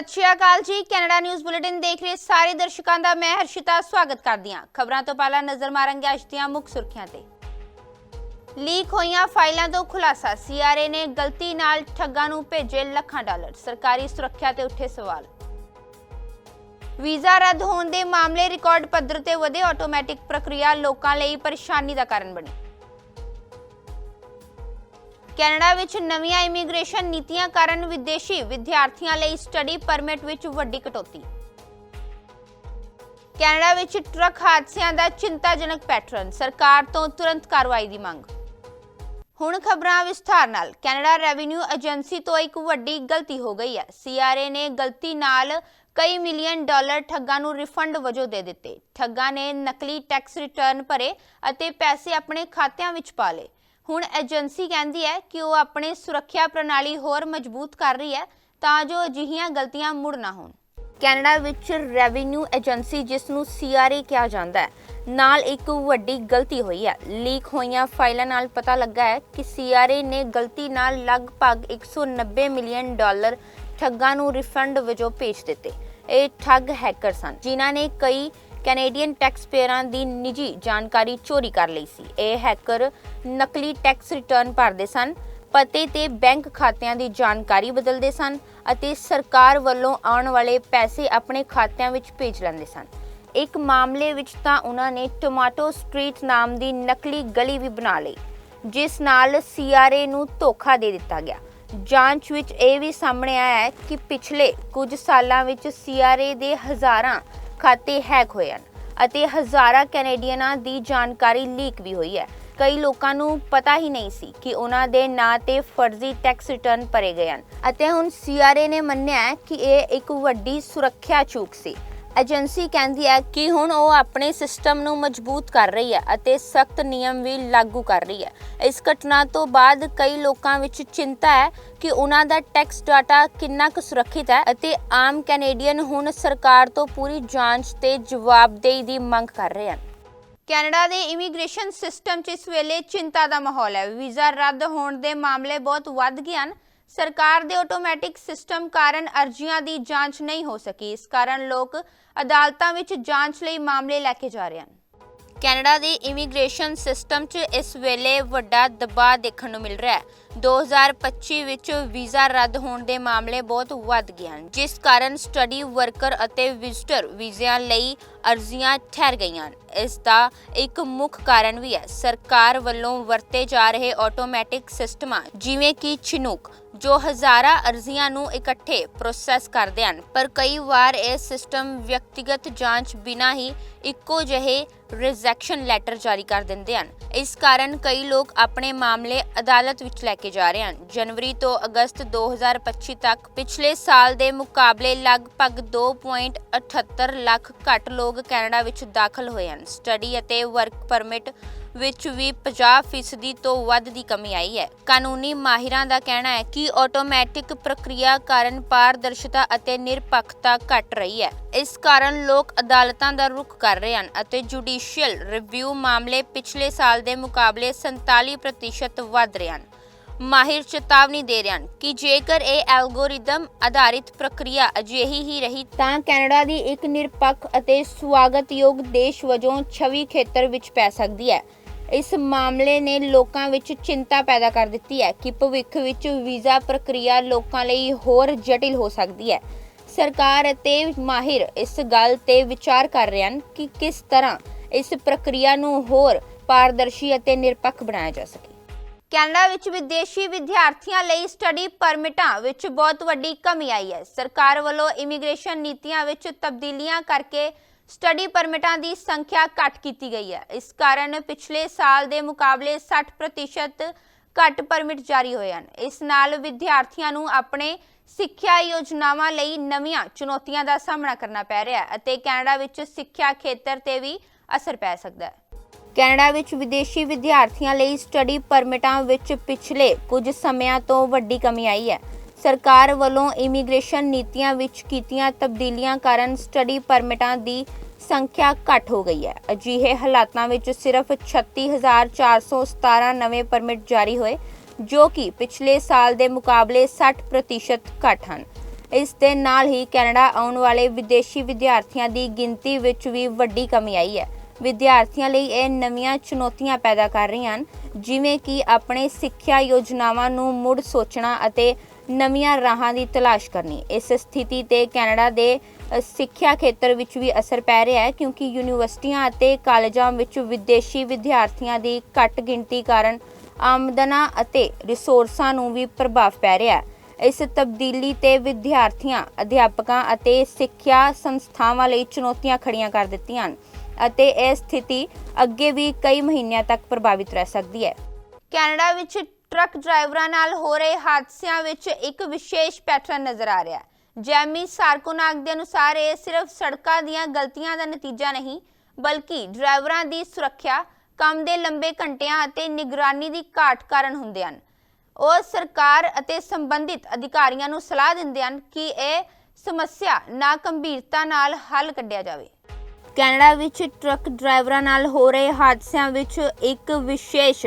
ਸਤਿ ਸ਼੍ਰੀ ਅਕਾਲ ਜੀ। Canada news bulletin ਦੇਖ ਰਹੇ ਸਾਰੇ ਦਰਸ਼ਕਾਂ ਦਾ ਮੈਂ ਹਰਸ਼ਿਤਾ ਸਵਾਗਤ ਕਰਦੀ ਹਾਂ। ਖਬਰਾਂ ਤੋਂ ਪਹਿਲਾਂ ਨਜ਼ਰ ਮਾਰਾਂਗੇ ਅੱਜ ਦੀਆਂ ਮੁੱਖ ਸੁਰਖੀਆਂ ਤੇ। ਲੀਕ ਹੋਈਆਂ ਫਾਈਲਾਂ ਤੋਂ ਖੁਲਾਸਾ। ਸੀਆਰਏ ਨੇ ਗਲਤੀ ਨਾਲ ਠੱਗਾਂ ਨੂੰ ਭੇਜੇ ਲੱਖਾਂ ਡਾਲਰ। ਸਰਕਾਰੀ ਸੁਰੱਖਿਆ ਤੇ ਉੱਠੇ ਸਵਾਲ। ਵੀਜ਼ਾ ਰੱਦ ਹੋਣ ਦੇ ਮਾਮਲੇ ਰਿਕਾਰਡ ਪੱਧਰ ਤੇ ਵਧੇ। ਆਟੋਮੈਟਿਕ ਪ੍ਰਕਿਰਿਆ ਲੋਕਾਂ ਲਈ ਪਰੇਸ਼ਾਨੀ ਦਾ ਕਾਰਨ ਬਣੀ। ਕੈਨੇਡਾ ਵਿੱਚ ਨਵੀਆਂ ਇਮੀਗ੍ਰੇਸ਼ਨ ਨੀਤੀਆਂ ਕਾਰਨ ਵਿਦੇਸ਼ੀ ਵਿਦਿਆਰਥੀਆਂ ਲਈ ਸਟੱਡੀ ਪਰਮਿਟ ਵਿੱਚ ਵੱਡੀ ਕਟੌਤੀ। ਕੈਨੇਡਾ ਵਿੱਚ ਟਰੱਕ ਹਾਦਸਿਆਂ ਦਾ ਚਿੰਤਾਜਨਕ ਪੈਟਰਨ, ਸਰਕਾਰ ਤੋਂ ਤੁਰੰਤ ਕਾਰਵਾਈ ਦੀ ਮੰਗ। ਹੁਣ ਖਬਰਾਂ ਵਿਸਥਾਰ ਨਾਲ, ਕੈਨੇਡਾ ਰੈਵਨਿਊ ਏਜੰਸੀ ਤੋਂ ਇੱਕ ਵੱਡੀ ਗਲਤੀ ਹੋ ਗਈ ਹੈ। ਸੀਆਰਏ ਨੇ ਗਲਤੀ ਨਾਲ ਕਈ ਮਿਲੀਅਨ ਡਾਲਰ ਠੱਗਾਂ ਨੂੰ ਰਿਫੰਡ ਵਜੋਂ ਦੇ ਦਿੱਤੇ। ਠੱਗਾਂ ਨੇ ਨਕਲੀ ਟੈਕਸ ਰਿਟਰਨ ਭਰੇ ਅਤੇ ਪੈਸੇ ਆਪਣੇ ਖਾਤਿਆਂ ਵਿੱਚ ਪਾ ਲਏ। ਹੁਣ ਏਜੰਸੀ ਕਹਿੰਦੀ ਹੈ ਕਿ ਉਹ ਆਪਣੇ ਸੁਰੱਖਿਆ ਪ੍ਰਣਾਲੀ ਹੋਰ ਮਜ਼ਬੂਤ ਕਰ ਰਹੀ ਹੈ ਤਾਂ ਜੋ ਅਜਿਹੀਆਂ ਗਲਤੀਆਂ ਮੁੜ ਨਾ ਹੋਣ। ਕੈਨੇਡਾ ਵਿੱਚ ਰੈਵਨਿਊ ਏਜੰਸੀ, ਜਿਸ ਨੂੰ ਸੀਆਰਏ ਕਿਹਾ ਜਾਂਦਾ ਹੈ, ਨਾਲ ਇੱਕ ਵੱਡੀ ਗਲਤੀ ਹੋਈ ਹੈ। ਲੀਕ ਹੋਈਆਂ ਫਾਈਲਾਂ ਨਾਲ ਪਤਾ ਲੱਗਾ ਹੈ ਕਿ ਸੀਆਰਏ ਨੇ ਗਲਤੀ ਨਾਲ ਲਗਭਗ 190 ਮਿਲੀਅਨ ਡਾਲਰ ਠੱਗਾਂ ਨੂੰ ਰਿਫੰਡ ਵਜੋਂ ਭੇਜ ਦਿੱਤੇ। ਇਹ ਠੱਗ ਹੈਕਰ ਸਨ ਜਿਨ੍ਹਾਂ ਨੇ ਕਈ ਕੈਨੇਡੀਅਨ ਟੈਕਸ ਪੇਅਰਾਂ ਦੀ ਨਿੱਜੀ ਜਾਣਕਾਰੀ ਚੋਰੀ ਕਰ ਲਈ ਸੀ। ਇਹ ਹੈਕਰ ਨਕਲੀ ਟੈਕਸ ਰਿਟਰਨ ਭਰਦੇ ਸਨ, ਪਤੇ ਤੇ ਬੈਂਕ ਖਾਤਿਆਂ ਦੀ ਜਾਣਕਾਰੀ ਬਦਲਦੇ ਸਨ ਅਤੇ ਸਰਕਾਰ ਵੱਲੋਂ ਆਉਣ ਵਾਲੇ ਪੈਸੇ ਆਪਣੇ ਖਾਤਿਆਂ ਵਿੱਚ ਭੇਜ ਲੈਂਦੇ ਸਨ। ਇੱਕ ਮਾਮਲੇ ਵਿੱਚ ਤਾਂ ਉਹਨਾਂ ਨੇ ਟੋਮਾਟੋ ਸਟਰੀਟ ਨਾਮ ਦੀ ਨਕਲੀ ਗਲੀ ਵੀ ਬਣਾ ਲਈ, ਜਿਸ ਨਾਲ ਸੀਆਰਏ ਨੂੰ ਧੋਖਾ ਦੇ ਦਿੱਤਾ ਗਿਆ। ਜਾਂਚ ਵਿੱਚ ਇਹ ਵੀ ਸਾਹਮਣੇ ਆਇਆ ਹੈ ਕਿ ਪਿਛਲੇ ਕੁਝ ਸਾਲਾਂ ਵਿੱਚ ਸੀਆਰਏ ਦੇ ਹਜ਼ਾਰਾਂ ਖਾਤੇ ਹੈਕ ਹੋਏ ਹਨ ਅਤੇ ਹਜ਼ਾਰਾਂ ਕੈਨੇਡੀਅਨਾਂ ਦੀ ਜਾਣਕਾਰੀ ਲੀਕ ਵੀ ਹੋਈ ਹੈ। ਕਈ ਲੋਕਾਂ ਨੂੰ ਪਤਾ ਹੀ ਨਹੀਂ ਸੀ ਕਿ ਉਹਨਾਂ ਦੇ ਨਾਂ ਤੇ ਫਰਜ਼ੀ ਟੈਕਸ ਰਿਟਰਨ ਭਰੇ ਗਏ ਹਨ ਅਤੇ ਹੁਣ ਸੀਆਰਏ ਨੇ ਮੰਨਿਆ ਹੈ ਕਿ ਇਹ ਇੱਕ ਵੱਡੀ ਸੁਰੱਖਿਆ ਚੂਕ ਸੀ। ਏਜੰਸੀ ਕਹਿੰਦੀ ਹੈ ਕਿ ਹੁਣ ਉਹ ਆਪਣੇ ਸਿਸਟਮ ਨੂੰ ਮਜ਼ਬੂਤ ਕਰ ਰਹੀ ਹੈ ਅਤੇ ਸਖਤ ਨਿਯਮ ਵੀ ਲਾਗੂ ਕਰ ਰਹੀ ਹੈ। ਇਸ ਘਟਨਾ ਤੋਂ ਬਾਅਦ ਕਈ ਲੋਕਾਂ ਵਿੱਚ ਚਿੰਤਾ ਹੈ ਕਿ ਉਹਨਾਂ ਦਾ ਟੈਕਸ ਡਾਟਾ ਕਿੰਨਾ ਕੁ ਸੁਰੱਖਿਅਤ ਹੈ ਅਤੇ ਆਮ ਕੈਨੇਡੀਅਨ ਹੁਣ ਸਰਕਾਰ ਤੋਂ ਪੂਰੀ ਜਾਂਚ ਤੇ ਜਵਾਬਦੇਹੀ ਦੀ ਮੰਗ ਕਰ ਰਹੇ ਹਨ। ਕੈਨੇਡਾ ਦੇ ਇਮੀਗ੍ਰੇਸ਼ਨ ਸਿਸਟਮ 'ਚ ਇਸ ਵੇਲੇ ਚਿੰਤਾ ਦਾ ਮਾਹੌਲ ਹੈ। ਵੀਜ਼ਾ ਰੱਦ ਹੋਣ ਦੇ ਮਾਮਲੇ ਬਹੁਤ ਵੱਧ ਗਏ ਹਨ। ਸਰਕਾਰ ਦੇ ਆਟੋਮੈਟਿਕ ਸਿਸਟਮ ਕਾਰਨ ਅਰਜ਼ੀਆਂ ਦੀ ਜਾਂਚ ਨਹੀਂ ਹੋ ਸਕੀ। ਇਸ ਕਾਰਨ ਲੋਕ ਅਦਾਲਤਾਂ ਵਿੱਚ ਜਾਂਚ ਲਈ ਮਾਮਲੇ ਲੈ ਕੇ ਜਾ ਰਹੇ ਹਨ। ਕੈਨੇਡਾ ਦੇ ਇਮੀਗ੍ਰੇਸ਼ਨ ਸਿਸਟਮ 'ਚ ਇਸ ਵੇਲੇ ਵੱਡਾ ਦਬਾਅ ਦੇਖਣ ਨੂੰ ਮਿਲ ਰਿਹਾ ਹੈ। 2025 ਵਿੱਚ ਵੀਜ਼ਾ ਰੱਦ ਹੋਣ ਦੇ ਮਾਮਲੇ ਬਹੁਤ ਵੱਧ ਗਏ ਹਨ, ਜਿਸ ਕਾਰਨ ਸਟੱਡੀ ਵਰਕਰ ਅਤੇ ਵਿਜ਼ਟਰ ਵੀਜ਼ਿਆਂ ਲਈ ਅਰਜ਼ੀਆਂ ਠਹਿਰ ਗਈਆਂ ਹਨ। ਇਸ ਦਾ ਇੱਕ ਮੁੱਖ ਕਾਰਨ ਵੀ ਹੈ। ਸਰਕਾਰ ਵੱਲੋਂ ਵਰਤੇ ਜਾ ਰਹੇ ਆਟੋਮੈਟਿਕ ਸਿਸਟਮਾਂ, ਜਿਵੇਂ ਕਿ ਚਿਨੂਕ ਜੋ ਹਜ਼ਾਰਾਂ ਅਰਜ਼ੀਆਂ ਨੂੰ ਇਕੱਠੇ ਪ੍ਰੋਸੈਸ ਕਰਦੇ ਹਨ, ਪਰ ਕਈ ਵਾਰ ਇਹ ਸਿਸਟਮ ਵਿਅਕਤੀਗਤ ਜਾਂਚ ਬਿਨਾਂ ਹੀ ਇੱਕੋ ਜਿਹੇ ਰਿਜੈਕਸ਼ਨ ਲੈਟਰ ਜਾਰੀ ਕਰ ਦਿੰਦੇ ਹਨ। ਇਸ ਕਾਰਨ ਕਈ ਲੋਕ ਆਪਣੇ ਮਾਮਲੇ ਅਦਾਲਤ ਵਿੱਚ ਲੈ ਕੇ ਜਾ ਰਹੇ ਹਨ। ਜਨਵਰੀ ਤੋਂ ਅਗਸਤ 2025 ਤੱਕ ਪਿਛਲੇ ਸਾਲ ਦੇ ਮੁਕਾਬਲੇ ਲਗਭਗ 2.78 ਲੱਖ ਘੱਟ ਲੋਕ ਕੈਨੇਡਾ ਵਿੱਚ ਦਾਖਲ ਹੋਏ ਹਨ। ਸਟੱਡੀ ਅਤੇ ਵਰਕ ਪਰਮਿਟ ਵਿੱਚ ਵੀ 50% ਤੋਂ ਵੱਧ ਦੀ ਕਮੀ ਆਈ ਹੈ। ਕਾਨੂੰਨੀ ਮਾਹਿਰਾਂ ਦਾ ਕਹਿਣਾ ਹੈ ਕਿ ਆਟੋਮੈਟਿਕ ਪ੍ਰਕਿਰਿਆ ਕਾਰਨ ਪਾਰਦਰਸ਼ਤਾ ਅਤੇ ਨਿਰਪੱਖਤਾ ਘਟ ਰਹੀ ਹੈ। ਇਸ ਕਾਰਨ ਲੋਕ ਅਦਾਲਤਾਂ ਦਾ ਰੁਖ ਕਰ ਰਹੇ ਹਨ ਅਤੇ ਜੁਡੀਸ਼ੀਅਲ ਰਿਵਿਊ ਮਾਮਲੇ ਪਿਛਲੇ ਸਾਲ ਦੇ ਮੁਕਾਬਲੇ 47% ਵੱਧ ਰਹੇ ਹਨ। ਮਾਹਿਰ ਚੇਤਾਵਨੀ ਦੇ ਰਹੇ ਹਨ ਕਿ ਜੇਕਰ ਇਹ ਐਲਗੋਰਿਦਮ ਆਧਾਰਿਤ ਪ੍ਰਕਿਰਿਆ ਅਜਿਹੀ ਹੀ ਰਹੀ ਤਾਂ ਕੈਨੇਡਾ ਦੀ ਇੱਕ ਨਿਰਪੱਖ ਅਤੇ ਸਵਾਗਤਯੋਗ ਦੇਸ਼ ਵਜੋਂ ਛਵੀ ਖੇਤਰ ਵਿੱਚ ਪੈ ਸਕਦੀ ਹੈ। ਇਸ ਮਾਮਲੇ ਨੇ ਲੋਕਾਂ ਵਿੱਚ ਚਿੰਤਾ ਪੈਦਾ ਕਰ ਦਿੱਤੀ ਹੈ ਕਿ ਭਵਿੱਖ ਵਿੱਚ ਵੀਜ਼ਾ ਪ੍ਰਕਿਰਿਆ ਲੋਕਾਂ ਲਈ ਹੋਰ ਜਟਿਲ ਹੋ ਸਕਦੀ ਹੈ। ਸਰਕਾਰ ਅਤੇ ਮਾਹਿਰ ਇਸ ਗੱਲ ਤੇ ਵਿਚਾਰ ਕਰ ਰਹੇ ਹਨ ਕਿ ਕਿਸ ਤਰ੍ਹਾਂ ਇਸ ਪ੍ਰਕਿਰਿਆ ਨੂੰ ਹੋਰ ਪਾਰਦਰਸ਼ੀ ਅਤੇ ਨਿਰਪੱਖ ਬਣਾਇਆ ਜਾ ਸਕੇ। ਕੈਨੇਡਾ ਵਿੱਚ ਵਿਦੇਸ਼ੀ ਵਿਦਿਆਰਥੀਆਂ ਲਈ ਸਟੱਡੀ ਪਰਮਿਟਾਂ ਵਿੱਚ ਬਹੁਤ ਵੱਡੀ ਕਮੀ ਆਈ ਹੈ। ਸਰਕਾਰ ਵੱਲੋਂ ਇਮੀਗ੍ਰੇਸ਼ਨ ਨੀਤੀਆਂ ਵਿੱਚ ਤਬਦੀਲੀਆਂ ਕਰਕੇ ਸਟੱਡੀ ਪਰਮਿਟਾਂ ਦੀ ਸੰਖਿਆ ਘੱਟ ਕੀਤੀ ਗਈ ਹੈ। ਇਸ ਕਾਰਨ ਪਿਛਲੇ ਸਾਲ ਦੇ ਮੁਕਾਬਲੇ 60% ਘੱਟ ਪਰਮਿਟ ਜਾਰੀ ਹੋਏ ਹਨ। ਇਸ ਨਾਲ ਵਿਦਿਆਰਥੀਆਂ ਨੂੰ ਆਪਣੇ ਸਿੱਖਿਆ ਯੋਜਨਾਵਾਂ ਲਈ ਨਵੀਆਂ ਚੁਣੌਤੀਆਂ ਦਾ ਸਾਹਮਣਾ ਕਰਨਾ ਪੈ ਰਿਹਾ ਹੈ ਅਤੇ ਕੈਨੇਡਾ ਵਿੱਚ ਸਿੱਖਿਆ ਖੇਤਰ ਤੇ ਵੀ ਅਸਰ ਪੈ ਸਕਦਾ ਹੈ। ਕੈਨੇਡਾ ਵਿੱਚ ਵਿਦੇਸ਼ੀ ਵਿਦਿਆਰਥੀਆਂ ਲਈ ਸਟੱਡੀ ਪਰਮਿਟਾਂ ਵਿੱਚ ਪਿਛਲੇ ਕੁਝ ਸਮਿਆਂ ਤੋਂ ਵੱਡੀ ਕਮੀ ਆਈ ਹੈ। ਸਰਕਾਰ ਵੱਲੋਂ ਇਮੀਗ੍ਰੇਸ਼ਨ ਨੀਤੀਆਂ ਵਿੱਚ ਕੀਤੀਆਂ ਤਬਦੀਲੀਆਂ ਕਾਰਨ ਸਟੱਡੀ ਪਰਮਿਟਾਂ ਦੀ ਸੰਖਿਆ ਘੱਟ ਹੋ ਗਈ ਹੈ। ਅਜਿਹੇ ਹਾਲਾਤਾਂ ਵਿੱਚ ਸਿਰਫ 36417 ਨਵੇਂ ਪਰਮਿਟ ਜਾਰੀ ਹੋਏ, ਜੋ ਕਿ ਪਿਛਲੇ ਸਾਲ ਦੇ ਮੁਕਾਬਲੇ 60% ਘੱਟ ਹਨ। ਇਸ ਦੇ ਨਾਲ ਹੀ ਕੈਨੇਡਾ ਆਉਣ ਵਾਲੇ ਵਿਦੇਸ਼ੀ ਵਿਦਿਆਰਥੀਆਂ ਦੀ ਗਿਣਤੀ ਵਿੱਚ ਵੀ ਵੱਡੀ ਕਮੀ ਆਈ ਹੈ। ਵਿਦਿਆਰਥੀਆਂ ਲਈ ਇਹ ਨਵੀਆਂ ਚੁਣੌਤੀਆਂ ਪੈਦਾ ਕਰ ਰਹੀਆਂ ਹਨ, ਜਿਵੇਂ ਕਿ ਆਪਣੇ ਸਿੱਖਿਆ ਯੋਜਨਾਵਾਂ ਨੂੰ ਮੁੜ ਸੋਚਣਾ ਅਤੇ ਨਵੀਆਂ ਰਾਹਾਂ ਦੀ ਤਲਾਸ਼ ਕਰਨੀ। ਇਸ ਸਥਿਤੀ ਤੇ ਕੈਨੇਡਾ ਦੇ ਸਿੱਖਿਆ ਖੇਤਰ ਵਿੱਚ ਵੀ ਅਸਰ ਪੈ ਰਿਹਾ ਹੈ, ਕਿਉਂਕਿ ਯੂਨੀਵਰਸਿਟੀਆਂ ਅਤੇ ਕਾਲਜਾਂ ਵਿੱਚ ਵਿਦੇਸ਼ੀ ਵਿਦਿਆਰਥੀਆਂ ਦੀ ਘੱਟ ਗਿਣਤੀ ਕਾਰਨ ਆਮਦਨਾਂ ਅਤੇ ਰਿਸੋਰਸਾਂ ਨੂੰ ਵੀ ਪ੍ਰਭਾਵ ਪੈ ਰਿਹਾ ਹੈ। ਇਸ ਤਬਦੀਲੀ ਤੇ ਵਿਦਿਆਰਥੀਆਂ, ਅਧਿਆਪਕਾਂ ਅਤੇ ਸਿੱਖਿਆ ਸੰਸਥਾਵਾਂ ਲਈ ਚੁਣੌਤੀਆਂ ਖੜੀਆਂ ਕਰ ਦਿੱਤੀਆਂ ਹਨ। ਅਤੇ ਇਹ ਸਥਿਤੀ ਅੱਗੇ ਵੀ ਕਈ ਮਹੀਨਿਆਂ ਤੱਕ ਪ੍ਰਭਾਵਿਤ ਰਹਿ ਸਕਦੀ ਹੈ। ਕੈਨੇਡਾ ਵਿੱਚ ਟਰੱਕ ਡਰਾਈਵਰਾਂ ਨਾਲ ਹੋ ਰਹੇ ਹਾਦਸਿਆਂ ਵਿੱਚ ਇੱਕ ਵਿਸ਼ੇਸ਼ ਪੈਟਰਨ ਨਜ਼ਰ ਆ ਰਿਹਾ ਹੈ। ਜੈਮੀ ਸਾਰਕੋਨਾਗ ਦੇ ਅਨੁਸਾਰ ਇਹ ਸਿਰਫ ਸੜਕਾਂ ਦੀਆਂ ਗਲਤੀਆਂ ਦਾ ਨਤੀਜਾ ਨਹੀਂ, ਬਲਕਿ ਡਰਾਈਵਰਾਂ ਦੀ ਸੁਰੱਖਿਆ, ਕੰਮ ਦੇ ਲੰਬੇ ਘੰਟਿਆਂ ਅਤੇ ਨਿਗਰਾਨੀ ਦੀ ਘਾਟ ਕਾਰਨ ਹੁੰਦੇ ਹਨ। ਉਹ ਸਰਕਾਰ ਅਤੇ ਸੰਬੰਧਿਤ ਅਧਿਕਾਰੀਆਂ ਨੂੰ ਸਲਾਹ ਦਿੰਦੇ ਹਨ ਕਿ ਇਹ ਸਮੱਸਿਆ ਨਾ ਗੰਭੀਰਤਾ ਨਾਲ ਹੱਲ ਕੱਢਿਆ ਜਾਵੇ। ਕੈਨੇਡਾ ਵਿੱਚ ਟਰੱਕ ਡਰਾਈਵਰਾਂ ਨਾਲ ਹੋ ਰਹੇ ਹਾਦਸਿਆਂ ਵਿੱਚ ਇੱਕ ਵਿਸ਼ੇਸ਼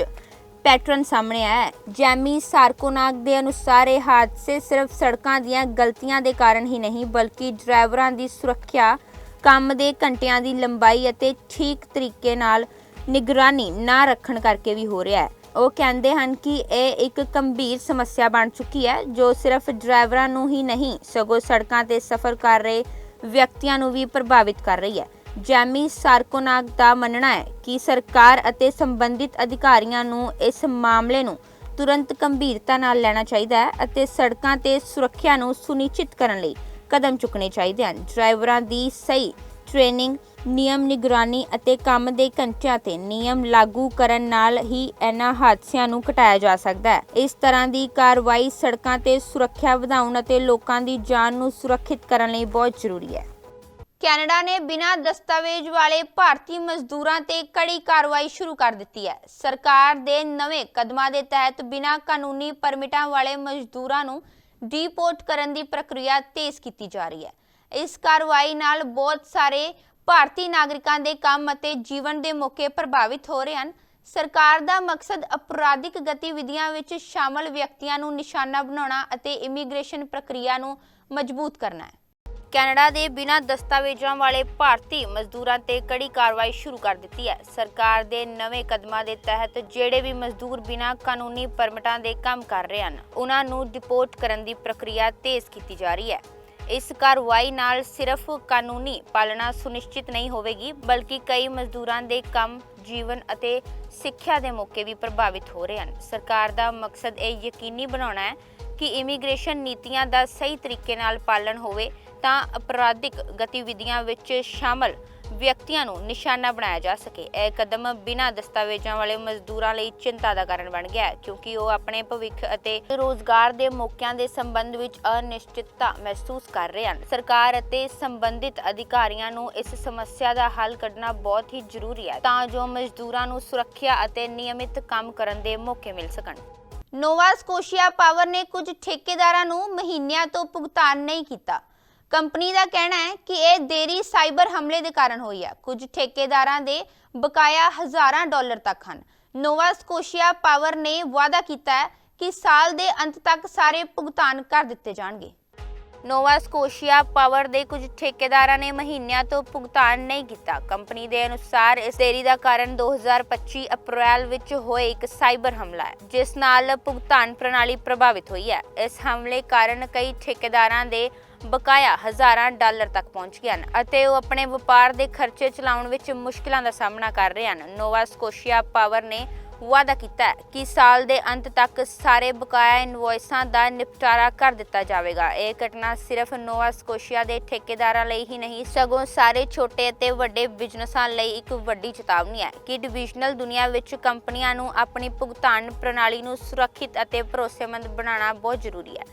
ਪੈਟਰਨ ਸਾਹਮਣੇ ਆਇਆ ਹੈ। ਜੈਮੀ ਸਾਰਕੋਨਾਗ ਦੇ ਅਨੁਸਾਰ ਇਹ ਹਾਦਸੇ ਸਿਰਫ ਸੜਕਾਂ ਦੀਆਂ ਗਲਤੀਆਂ ਦੇ ਕਾਰਨ ਹੀ ਨਹੀਂ, ਬਲਕਿ ਡਰਾਈਵਰਾਂ ਦੀ ਸੁਰੱਖਿਆ, ਕੰਮ ਦੇ ਘੰਟਿਆਂ ਦੀ ਲੰਬਾਈ ਅਤੇ ਠੀਕ ਤਰੀਕੇ ਨਾਲ ਨਿਗਰਾਨੀ ਨਾ ਰੱਖਣ ਕਰਕੇ ਵੀ ਹੋ ਰਿਹਾ ਹੈ। ਉਹ ਕਹਿੰਦੇ ਹਨ ਕਿ ਇਹ ਇੱਕ ਗੰਭੀਰ ਸਮੱਸਿਆ ਬਣ ਚੁੱਕੀ ਹੈ, ਜੋ ਸਿਰਫ ਡਰਾਈਵਰਾਂ ਨੂੰ ਹੀ ਨਹੀਂ, ਸਗੋਂ ਸੜਕਾਂ ਤੇ ਸਫ਼ਰ ਕਰ ਰਹੇ ਵਿਅਕਤੀਆਂ ਨੂੰ ਵੀ ਪ੍ਰਭਾਵਿਤ ਕਰ ਰਹੀ ਹੈ। ਜੈਮੀ ਸਾਰਕੋਨਾਗ ਦਾ ਮੰਨਣਾ ਹੈ ਕਿ ਸਰਕਾਰ ਅਤੇ ਸੰਬੰਧਿਤ ਅਧਿਕਾਰੀਆਂ ਨੂੰ ਇਸ ਮਾਮਲੇ ਨੂੰ ਤੁਰੰਤ ਗੰਭੀਰਤਾ ਨਾਲ ਲੈਣਾ ਚਾਹੀਦਾ ਹੈ ਅਤੇ ਸੜਕਾਂ ਤੇ ਸੁਰੱਖਿਆ ਨੂੰ ਸੁਨਿਸ਼ਚਿਤ ਕਰਨ ਲਈ ਕਦਮ ਚੁੱਕਣੇ ਚਾਹੀਦੇ ਹਨ। ਡਰਾਈਵਰਾਂ ਦੀ ਸਹੀ ਟ੍ਰੇਨਿੰਗ, ਨਿਯਮ ਨਿਗਰਾਨੀ ਅਤੇ ਕੰਮ ਦੇ ਘੰਟਿਆਂ ਤੇ ਨਿਯਮ ਲਾਗੂ ਕਰਨ ਨਾਲ ਹੀ ਇਹਨਾਂ ਹਾਦਸਿਆਂ ਨੂੰ ਘਟਾਇਆ ਜਾ ਸਕਦਾ ਹੈ। ਇਸ ਤਰ੍ਹਾਂ ਦੀ ਕਾਰਵਾਈ ਸੜਕਾਂ ਤੇ ਸੁਰੱਖਿਆ ਵਧਾਉਣ ਅਤੇ ਲੋਕਾਂ ਦੀ ਜਾਨ ਨੂੰ ਸੁਰੱਖਿਅਤ ਕਰਨ ਲਈ ਬਹੁਤ ਜ਼ਰੂਰੀ ਹੈ। ਕੈਨੇਡਾ ਨੇ ਬਿਨਾਂ ਦਸਤਾਵੇਜ਼ ਵਾਲੇ ਭਾਰਤੀ ਮਜ਼ਦੂਰਾਂ ਤੇ ਕੜੀ ਕਾਰਵਾਈ ਸ਼ੁਰੂ ਕਰ ਦਿੱਤੀ ਹੈ। ਸਰਕਾਰ ਦੇ ਨਵੇਂ ਕਦਮਾਂ ਦੇ ਤਹਿਤ ਬਿਨਾਂ ਕਾਨੂੰਨੀ ਪਰਮਿਟਾਂ ਵਾਲੇ ਮਜ਼ਦੂਰਾਂ ਨੂੰ ਡੀਪੋਰਟ ਕਰਨ ਦੀ ਪ੍ਰਕਿਰਿਆ ਤੇਜ਼ ਕੀਤੀ ਜਾ ਰਹੀ ਹੈ। ਇਸ ਕਾਰਵਾਈ ਨਾਲ ਬਹੁਤ ਸਾਰੇ ਭਾਰਤੀ ਨਾਗਰਿਕਾਂ ਦੇ ਕੰਮ ਅਤੇ ਜੀਵਨ ਦੇ ਮੌਕੇ ਪ੍ਰਭਾਵਿਤ ਹੋ ਰਹੇ ਹਨ। ਸਰਕਾਰ ਦਾ ਮਕਸਦ ਅਪਰਾਧਿਕ ਗਤੀਵਿਧੀਆਂ ਵਿੱਚ ਸ਼ਾਮਲ ਵਿਅਕਤੀਆਂ ਨੂੰ ਨਿਸ਼ਾਨਾ ਬਣਾਉਣਾ ਅਤੇ ਇਮੀਗ੍ਰੇਸ਼ਨ ਪ੍ਰਕਿਰਿਆ ਨੂੰ ਮਜ਼ਬੂਤ ਕਰਨਾ ਹੈ। ਕੈਨੇਡਾ ਦੇ ਬਿਨਾਂ ਦਸਤਾਵੇਜ਼ਾਂ ਵਾਲੇ ਭਾਰਤੀ ਮਜ਼ਦੂਰਾਂ ਤੇ ਕੜੀ ਕਾਰਵਾਈ ਸ਼ੁਰੂ ਕਰ ਦਿੱਤੀ ਹੈ। ਸਰਕਾਰ ਦੇ ਨਵੇਂ ਕਦਮਾਂ ਦੇ ਤਹਿਤ ਜਿਹੜੇ ਵੀ ਮਜ਼ਦੂਰ ਬਿਨਾਂ ਕਾਨੂੰਨੀ ਪਰਮਿਟਾਂ ਦੇ ਕੰਮ ਕਰ ਰਹੇ ਹਨ, ਉਹਨਾਂ ਨੂੰ ਡਿਪੋਰਟ ਕਰਨ ਦੀ ਪ੍ਰਕਿਰਿਆ ਤੇਜ਼ ਕੀਤੀ ਜਾ ਰਹੀ ਹੈ। ਇਸ ਕਾਰਵਾਈ ਨਾਲ ਸਿਰਫ ਕਾਨੂੰਨੀ ਪਾਲਣਾ ਸੁਨਿਸ਼ਚਿਤ ਨਹੀਂ ਹੋਵੇਗੀ, ਬਲਕਿ ਕਈ ਮਜ਼ਦੂਰਾਂ ਦੇ ਕੰਮ, ਜੀਵਨ ਅਤੇ ਸਿੱਖਿਆ ਦੇ ਮੌਕੇ ਵੀ ਪ੍ਰਭਾਵਿਤ ਹੋ ਰਹੇ ਹਨ। ਸਰਕਾਰ ਦਾ ਮਕਸਦ ਇਹ ਯਕੀਨੀ ਬਣਾਉਣਾ ਹੈ ਕਿ ਇਮੀਗ੍ਰੇਸ਼ਨ ਨੀਤੀਆਂ ਦਾ ਸਹੀ ਤਰੀਕੇ ਨਾਲ ਪਾਲਣ ਹੋਵੇ ਤਾਂ ਅਪਰਾਧਿਕ ਗਤੀਵਿਧੀਆਂ ਵਿੱਚ ਸ਼ਾਮਲ ਵਿਅਕਤੀਆਂ ਨੂੰ ਨਿਸ਼ਾਨਾ ਬਣਾਇਆ ਜਾ ਸਕੇ। ਇਹ ਕਦਮ ਬਿਨਾਂ ਦਸਤਾਵੇਜ਼ਾਂ ਵਾਲੇ ਮਜ਼ਦੂਰਾਂ ਲਈ ਚਿੰਤਾ ਦਾ ਕਾਰਨ ਬਣ ਗਿਆ ਕਿਉਂਕਿ ਉਹ ਆਪਣੇ ਭਵਿੱਖ ਅਤੇ ਰੋਜ਼ਗਾਰ ਦੇ ਮੌਕਿਆਂ ਦੇ ਸੰਬੰਧ ਵਿੱਚ ਅਨਿਸ਼ਚਿਤਤਾ ਮਹਿਸੂਸ ਕਰ ਰਹੇ ਹਨ। ਸਰਕਾਰ ਅਤੇ ਸੰਬੰਧਿਤ ਅਧਿਕਾਰੀਆਂ ਨੂੰ ਇਸ ਸਮੱਸਿਆ ਦਾ ਹੱਲ ਕੱਢਣਾ ਬਹੁਤ ਹੀ ਜ਼ਰੂਰੀ ਹੈ, ਤਾਂ ਜੋ ਮਜ਼ਦੂਰਾਂ ਨੂੰ ਸੁਰੱਖਿਆ ਅਤੇ ਨਿਯਮਿਤ ਕੰਮ ਕਰਨ ਦੇ ਮੌਕੇ ਮਿਲ ਸਕਣ। ਨੋਵਾ ਸਕੋਸ਼ੀਆ ਪਾਵਰ ਨੇ ਕੁਝ ਠੇਕੇਦਾਰਾਂ ਨੂੰ ਮਹੀਨਿਆਂ ਤੋਂ ਭੁਗਤਾਨ ਨਹੀਂ ਕੀਤਾ। ਕੰਪਨੀ ਦਾ ਕਹਿਣਾ ਹੈ ਕਿ ਇਹ ਦੇਰੀ ਸਾਈਬਰ ਹਮਲੇ ਦੇ ਕਾਰਨ ਹੋਈ ਹੈ। ਕੁਝ ਠੇਕੇਦਾਰਾਂ ਦੇ ਬਕਾਇਆ ਹਜ਼ਾਰਾਂ ਡਾਲਰ ਤੱਕ ਹਨ। ਨੋਵਾ ਸਕੋਸ਼ੀਆ ਪਾਵਰ ਨੇ ਵਾਅਦਾ ਕੀਤਾ ਹੈ ਕਿ ਸਾਲ ਦੇ ਅੰਤ ਤੱਕ ਸਾਰੇ ਭੁਗਤਾਨ ਕਰ ਦਿੱਤੇ ਜਾਣਗੇ। ਨੋਵਾ ਸਕੋਸ਼ੀਆ ਪਾਵਰ ਦੇ ਕੁਝ ਠੇਕੇਦਾਰਾਂ ਨੇ ਮਹੀਨਿਆਂ ਤੋਂ ਭੁਗਤਾਨ ਨਹੀਂ ਕੀਤਾ। ਕੰਪਨੀ ਦੇ ਅਨੁਸਾਰ ਇਸ ਦੇਰੀ ਦਾ ਕਾਰਨ 2025 ਅਪ੍ਰੈਲ ਵਿੱਚ ਹੋਏ ਇੱਕ ਸਾਈਬਰ ਹਮਲਾ ਹੈ, ਜਿਸ ਨਾਲ ਭੁਗਤਾਨ ਪ੍ਰਣਾਲੀ ਪ੍ਰਭਾਵਿਤ ਹੋਈ ਹੈ। ਇਸ ਹਮਲੇ ਕਾਰਨ ਕਈ ਠੇਕੇਦਾਰਾਂ ਦੇ ਬਕਾਇਆ ਹਜ਼ਾਰਾਂ ਡਾਲਰ ਤੱਕ ਪਹੁੰਚ ਗਏ ਹਨ ਅਤੇ ਉਹ ਆਪਣੇ ਵਪਾਰ ਦੇ ਖਰਚੇ ਚਲਾਉਣ ਵਿੱਚ ਮੁਸ਼ਕਲਾਂ ਦਾ ਸਾਹਮਣਾ ਕਰ ਰਹੇ ਹਨ। ਨੋਵਾ ਸਕੋਸ਼ੀਆ ਪਾਵਰ ਨੇ ਵਾਅਦਾ ਕੀਤਾ ਹੈ ਕਿ ਸਾਲ ਦੇ ਅੰਤ ਤੱਕ ਸਾਰੇ ਬਕਾਇਆ ਇਨਵੋਇਸਾਂ ਦਾ ਨਿਪਟਾਰਾ ਕਰ ਦਿੱਤਾ ਜਾਵੇਗਾ। ਇਹ ਘਟਨਾ ਸਿਰਫ ਨੋਵਾ ਸਕੋਸ਼ੀਆ ਦੇ ਠੇਕੇਦਾਰਾਂ ਲਈ ਹੀ ਨਹੀਂ, ਸਗੋਂ ਸਾਰੇ ਛੋਟੇ ਅਤੇ ਵੱਡੇ ਬਿਜ਼ਨਸਾਂ ਲਈ ਇੱਕ ਵੱਡੀ ਚੇਤਾਵਨੀ ਹੈ ਕਿ ਡਿਵੀਜ਼ਨਲ ਦੁਨੀਆ ਵਿੱਚ ਕੰਪਨੀਆਂ ਨੂੰ ਆਪਣੀ ਭੁਗਤਾਨ ਪ੍ਰਣਾਲੀ ਨੂੰ ਸੁਰੱਖਿਅਤ ਅਤੇ ਭਰੋਸੇਮੰਦ ਬਣਾਉਣਾ ਬਹੁਤ ਜ਼ਰੂਰੀ ਹੈ।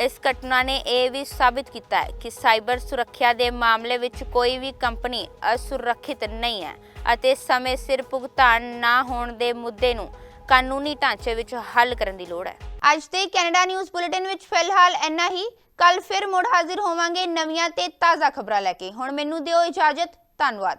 ਇਸ ਘਟਨਾ ਨੇ ਇਹ ਵੀ ਸਾਬਿਤ ਕੀਤਾ ਹੈ ਕਿ ਸਾਈਬਰ ਸੁਰੱਖਿਆ ਦੇ ਮਾਮਲੇ ਵਿੱਚ ਕੋਈ ਵੀ ਕੰਪਨੀ ਅਸੁਰੱਖਿਅਤ ਨਹੀਂ ਹੈ ਅਤੇ ਸਮੇਂ ਸਿਰ ਭੁਗਤਾਨ ਨਾ ਹੋਣ ਦੇ ਮੁੱਦੇ ਨੂੰ ਕਾਨੂੰਨੀ ਢਾਂਚੇ ਵਿੱਚ ਹੱਲ ਕਰਨ ਦੀ ਲੋੜ ਹੈ। ਅੱਜ ਦੇ ਕੈਨੇਡਾ ਨਿਊਜ਼ ਬੁਲੇਟਿਨ ਵਿੱਚ ਫਿਲਹਾਲ ਇੰਨਾ ਹੀ। ਕੱਲ ਫਿਰ ਮੁੜ ਹਾਜ਼ਰ ਹੋਵਾਂਗੇ ਨਵੀਆਂ ਤੇ ਤਾਜ਼ਾ ਖਬਰਾਂ ਲੈ ਕੇ। ਹੁਣ ਮੈਨੂੰ ਦਿਓ ਇਜਾਜ਼ਤ। ਧੰਨਵਾਦ।